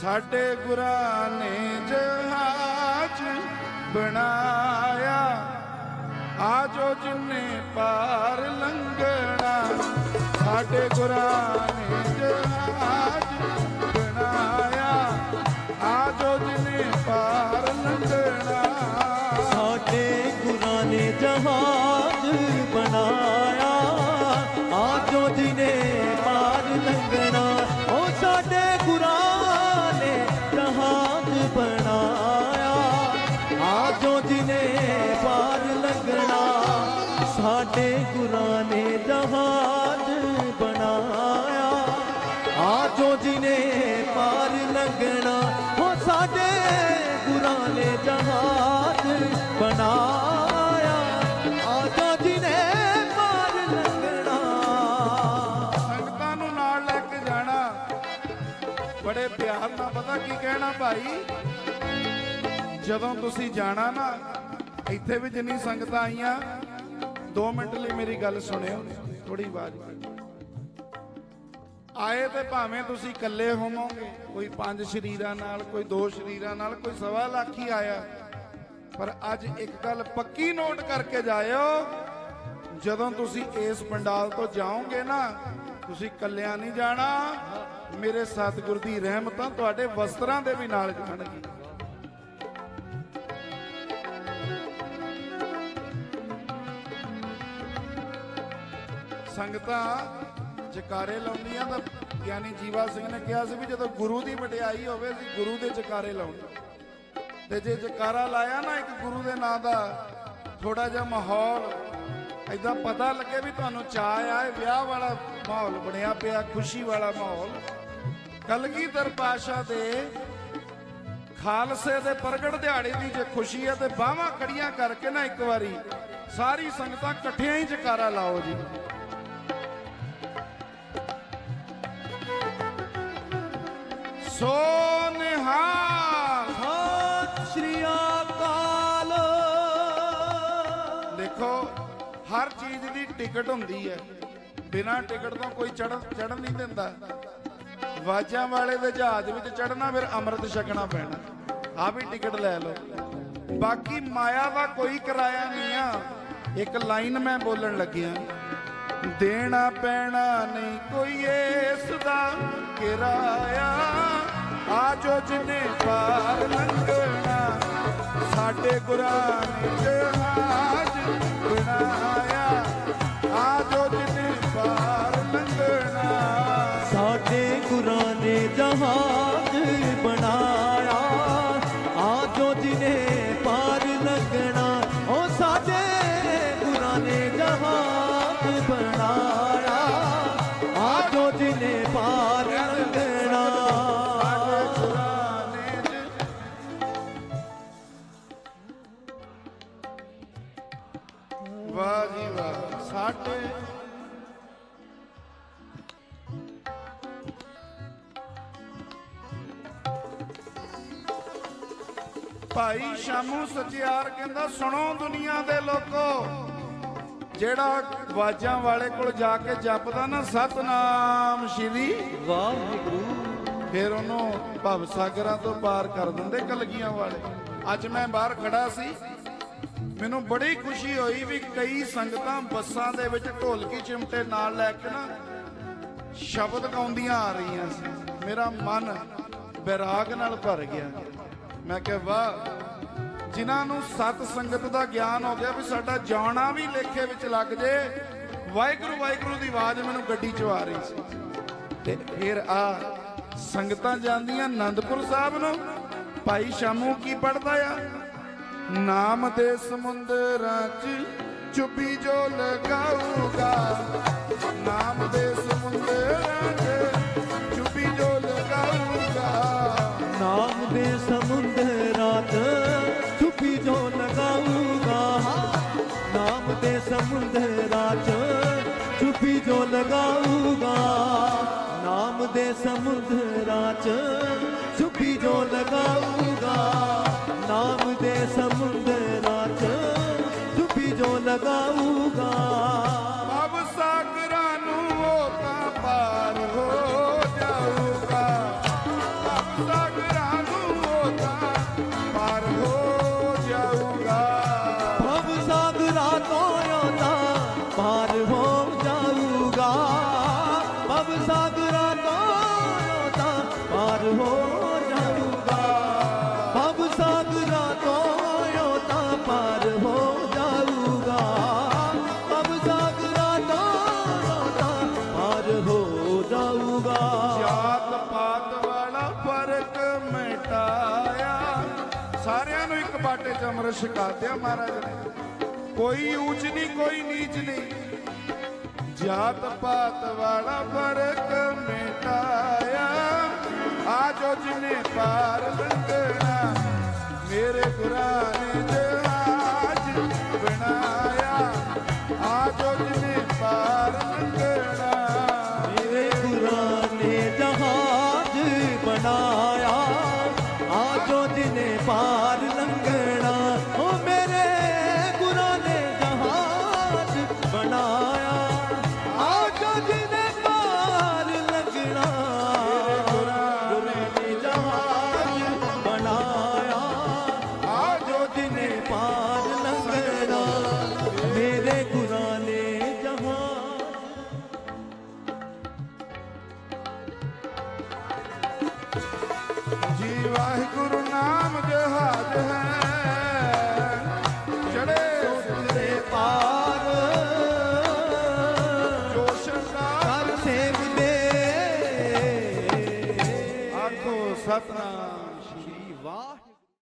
ਸਾਡੇ ਗੁਰਾਂ ਨੇ ਜਹਾਜ਼ ਬਣਾਇਆ। ਆਜੋ ਜਿੰਨੇ ਪਾਰ ਲੰਘਣਾ, ਸਾਡੇ ਗੁਰਾਂ ਨੇ ਜਹਾਜ਼ ਬਣਾਇਆ। ਆਜੋ ਜਿੰਨੇ ਪਾਰ ਲੰਘਣਾ। ਸਾਡੇ ਗੁਰਾਂ ਨੇ ਜਹਾਜ਼ ਬਣਾਇਆ। ਆਜੋ ਦਿਨੇ ਗੁਰਾਂ ਨੇ ਜਹਾਜ਼ ਬਣਾਇਆ। ਆਜੋ ਜਿਨੇ ਪਾਰ ਲੰਘਣਾ ਉਹ ਸਾਡੇ ਗੁਰਾਂ ਨੇ ਜਹਾਜ਼ ਬਣਾਇਆ। ਆਜੋ ਜਿਨੇ ਪਾਰ ਲੰਘਣਾ। ਸੰਗਤਾਂ ਨੂੰ ਨਾਲ ਲੈ ਕੇ ਜਾਣਾ। ਬੜੇ ਪਿਆਰ ਨਾਲ ਪਤਾ ਕੀ ਕਹਿਣਾ ਭਾਈ? ਜਦੋਂ ਤੁਸੀਂ ਜਾਣਾ ਨਾ, ਇੱਥੇ ਵੀ ਜਿੰਨੀ ਸੰਗਤਾਂ ਆਈਆਂ 2 ਮਿੰਟ ਲਈ ਮੇਰੀ ਗੱਲ ਸੁਣਿਓ ਥੋੜੀ ਆਵਾਜ਼ ਆਏ ਤੇ ਭਾਵੇਂ ਤੁਸੀਂ ਇਕੱਲੇ ਹੋਵੋਗੇ, ਕੋਈ ਪੰਜ ਸ਼ਰੀਰਾਂ ਨਾਲ, ਕੋਈ ਦੋ ਸ਼ਰੀਰਾਂ ਨਾਲ, ਕੋਈ ਸਵਾ ਲੱਖ ਹੀ ਆਇਆ। ਪਰ ਅੱਜ ਇੱਕ ਗੱਲ ਪੱਕੀ ਨੋਟ ਕਰਕੇ ਜਾਇਓ, ਜਦੋਂ ਤੁਸੀਂ ਇਸ ਪੰਡਾਲ ਤੋਂ ਜਾਓਗੇ ਨਾ, ਤੁਸੀਂ ਇਕੱਲਿਆਂ ਨਹੀਂ ਜਾਣਾ, ਮੇਰੇ ਸਤਿਗੁਰ ਦੀ ਰਹਿਮਤਾਂ ਤੁਹਾਡੇ ਵਸਤਰਾਂ ਦੇ ਵੀ ਨਾਲ ਜਾਣਗੀ ਸੰਗਤਾਂ ਜਕਾਰੇ ਲਾਉਂਦੀਆਂ ਤਾਂ ਗਿਆਨੀ ਜੀਵਾ ਸਿੰਘ ਨੇ ਕਿਹਾ ਸੀ ਵੀ ਜਦੋਂ ਗੁਰੂ ਦੀ ਵਡਿਆਈ ਹੋਵੇ ਅਸੀਂ ਗੁਰੂ ਦੇ ਜਕਾਰੇ ਲਾਉਣੇ ਤੇ ਜੇ ਜਕਾਰਾ ਲਾਇਆ ਨਾ ਇੱਕ ਗੁਰੂ ਦੇ ਨਾਂ ਦਾ ਥੋੜਾ ਜਿਹਾ ਮਾਹੌਲ ਐਦਾਂ ਪਤਾ ਲੱਗੇ ਵੀ ਤੁਹਾਨੂੰ ਚਾਹ ਆ ਵਿਆਹ ਵਾਲਾ ਮਾਹੌਲ ਬਣਿਆ ਪਿਆ, ਖੁਸ਼ੀ ਵਾਲਾ ਮਾਹੌਲ। ਕਲਗੀਧਰ ਪਾਸ਼ਾ ਦੇ ਖਾਲਸੇ ਦੇ ਪ੍ਰਗਟ ਦਿਹਾੜੇ ਦੀ ਜੇ ਖੁਸ਼ੀ ਹੈ ਤੇ ਬਾਹਾਂ ਖੜੀਆਂ ਕਰਕੇ ਨਾ ਇੱਕ ਵਾਰੀ ਸਾਰੀ ਸੰਗਤਾਂ ਇਕੱਠਿਆਂ ਹੀ ਜਕਾਰਾ ਲਾਓ ਜੀ। ਸੋ ਨਿਹਾਲ ਸਤਿ ਸ਼੍ਰੀ ਅਕਾਲ। ਦੇਖੋ ਹਰ ਚੀਜ਼ ਦੀ ਟਿਕਟ ਹੁੰਦੀ ਹੈ। ਬਿਨਾਂ ਟਿਕਟ ਤੋਂ ਕੋਈ ਚੜਨ ਚੜਨ ਨਹੀਂ ਦਿੰਦਾ। ਵਾਜਾਂ ਵਾਲੇ ਦੇ ਜਹਾਜ਼ ਵਿੱਚ ਚੜਨਾ ਫਿਰ ਅੰਮ੍ਰਿਤ ਛਕਣਾ ਪੈਣਾ। ਆ ਵੀ ਟਿਕਟ ਲੈ ਲਓ। ਬਾਕੀ ਮਾਇਆ ਦਾ ਕੋਈ ਕਿਰਾਇਆ ਨਹੀਂ ਆ। ਇੱਕ ਲਾਈਨ ਮੈਂ ਬੋਲਣ ਲੱਗਿਆ ਦੇਣਾ ਪੈਣਾ ਨਹੀਂ ਕੋਈ ਇਸ ਦਾ ਕਿਰਾਇਆ। ਆਜੋ ਜਿਨੇ ਪਾਰ ਲੰਘਣਾ, ਸਾਡੇ ਗੁਰਾਂ ਨੇ ਜਹਾਜ਼ ਬਣਾਇਆ ਆਜੋ ਜਿਨੇ ਪਾਰ ਲੰਘਣਾ। ਸਾਡੇ ਗੁਰਾਂ ਨੇ ਜਹਾਜ਼ ਭਾਈ ਸ਼ਾਮੂ ਸਚਿਆਰ ਕਹਿੰਦਾ ਸੁਣੋ ਦੁਨੀਆ ਦੇ ਲੋਕੋ ਜਿਹੜਾ ਵਾਜਾਂ ਵਾਲੇ ਕੋਲ ਜਾ ਕੇ ਜਪਦਾ ਨਾ ਸਤਨਾਮ ਸ਼੍ਰੀ ਵਾਹਿਗੁਰੂ। ਫਿਰ ਉਹਨੂੰ ਭਵ ਸਾਗਰਾਂ ਤੋਂ ਪਾਰ ਕਰ ਦਿੰਦੇ ਕਲਗੀਆਂ ਵਾਲੇ। ਅੱਜ ਮੈਂ ਬਾਹਰ ਖੜਾ ਸੀ। ਮੈਨੂੰ ਬੜੀ ਖੁਸ਼ੀ ਹੋਈ ਵੀ ਕਈ ਸੰਗਤਾਂ ਬੱਸਾਂ ਦੇ ਵਿੱਚ ਢੋਲਕੀ ਚਿਮਟੇ ਨਾਲ ਲੈ ਕੇ ਨਾ ਸ਼ਬਦ ਗਾਉਂਦੀਆਂ ਆ ਰਹੀਆਂ ਸੀ। ਮੇਰਾ ਮਨ ਵਿਰਾਗ ਨਾਲ ਭਰ ਗਿਆ। ਮੈਂ ਕਿਹਾ, ਵਾਹ, ਜਿਨ੍ਹਾਂ ਨੂੰ ਸਤ ਸੰਗਤ ਦਾ ਗਿਆਨ ਹੋ ਗਿਆ ਵੀ ਸਾਡਾ ਜਾਣਾ ਵੀ ਲੇਖੇ ਵਿੱਚ ਲੱਗ ਜੇ, ਵਾਹਿਗੁਰੂ ਵਾਹਿਗੁਰੂ ਦੀ ਆਵਾਜ਼ ਮੈਨੂੰ ਗੱਡੀ 'ਚ ਆ ਰਹੀ ਸੀ। ਤੇ ਫਿਰ ਆ ਸੰਗਤਾਂ ਜਾਂਦੀਆਂ ਆਨੰਦਪੁਰ ਸਾਹਿਬ ਨੂੰ, ਭਾਈ ਸ਼ਾਮੂ ਕੀ ਪੜਦਾ ਆ? ਨਾਮ ਦੇ ਸਮੁੰਦਰਾਂ 'ਚ ਚੁੱਪੀ ਜੋ ਲਗਾਊਗਾ, ਨਾਮ ਦੇ ਸਮੁੰਦਰ ਲਗਾਊਗਾ। ਨਾਮ ਦੇ ਸਮੁੰਦਰਾਂ 'ਚ ਛੁਪੀ ਜੋ ਲਗਾਊਗਾ। ਨਾਮ ਦੇ ਸਮੁੰਦਰਾਂ 'ਚ ਛੁਪੀ ਜੋ ਲਗਾਊਗਾ। ਸਾਰਿਆਂ ਨੂੰ ਇੱਕ ਬਾਟੇ 'ਚ ਅਮਰ ਛਕਾਦਿਆ ਮਹਾਰਾਜ ਨੇ। ਕੋਈ ਉੱਚ ਨਹੀਂ, ਕੋਈ ਨੀਚ ਨਹੀਂ। ਜਾਤ ਪਾਤ ਵਾਲਾ ਫ਼ਰਕ ਮਿਟਾਇਆ। ਆਜੋ ਜਿਨੇ ਪਾਰ Hadi Satna.